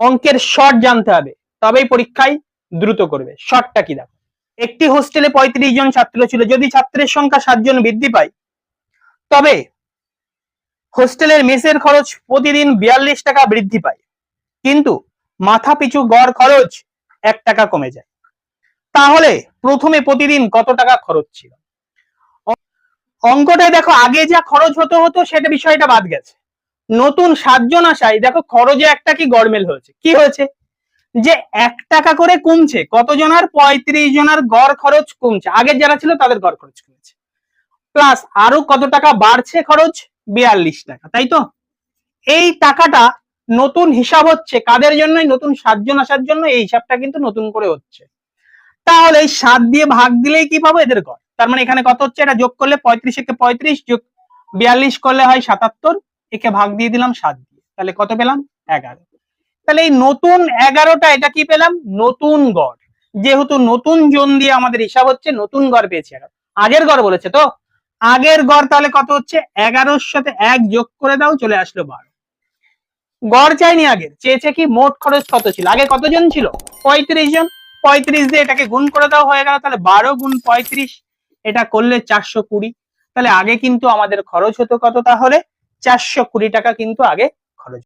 অঙ্কের শর্ট জানতে হবে, তবেই পরীক্ষায় দ্রুত করবে। শর্টটা কি দেখো? একটি হোস্টেলে পঁয়ত্রিশ জন ছাত্র ছিল, যদি ছাত্রের সংখ্যা সাতজন বৃদ্ধি পায়, তবে হোস্টেলের মেসের খরচ প্রতিদিন বিয়াল্লিশ টাকা বৃদ্ধি পায়। কিন্তু মাথা পিছু গড় খরচ এক টাকা কমে যায়। তাহলে প্রথমে প্রতিদিন কত টাকা খরচ ছিল? অঙ্কটায় দেখো, আগে যা খরচ হতো হতো, সেটা বিষয়টা বাদ গেছে। নতুন সাতজন আসায়, দেখো খরচে একটা কি গড়মেল হয়েছে? কি হয়েছে? যে এক টাকা করে কমছে, কতজনার? পঁয়ত্রিশ জনের গড় খরচ কমছে। আগের যারা ছিল তাদের গড় খরচ কমছে। প্লাস আরও কত টাকা বাড়ছে খরচ? বিয়াল্লিশ টাকা, তাই তো? এই টাকাটা নতুন হিসাব হচ্ছে কাদের জন্য নতুন সাতজন আসার জন্য এই হিসাবটা কিন্তু নতুন করে হচ্ছে। তাহলে এই সাত দিয়ে ভাগ দিলেই কি পাবো? এদের গড়। তার মানে এখানে কত হচ্ছে? এটা যোগ করলে পঁয়ত্রিশ, একে পঁয়ত্রিশ যোগ বিয়াল্লিশ করলে হয় সাতাত্তর। একে ভাগ দিয়ে দিলাম সাত দিয়ে। তাহলে কত পেলাম? এগারো। তাহলে এই নতুন এগারোটা, এটা কি পেলাম? নতুন গড়। যেহেতু নতুন জন দিয়ে আমাদের হিসাব হচ্ছে, নতুন গড় পেয়েছি এগারো। আগের গড় বলেছে তো? আগের গড় তাহলে কত হচ্ছে? এগারোর সাথে এক যোগ করে দাও, চলে আসলো বারো। গড় চাইনি আগের, চেয়েছে কি মোট খরচ কত ছিল? আগে কতজন ছিল? পঁয়ত্রিশ জন। পঁয়ত্রিশ দিয়ে এটাকে গুণ করে দাও, হয়ে গেল তাহলে বারো গুণ পঁয়ত্রিশ। এটা করলে চারশো কুড়ি। তাহলে আগে কিন্তু আমাদের খরচ হতো কত তাহলে? চারশো কুড়ি টাকা কিন্তু আগে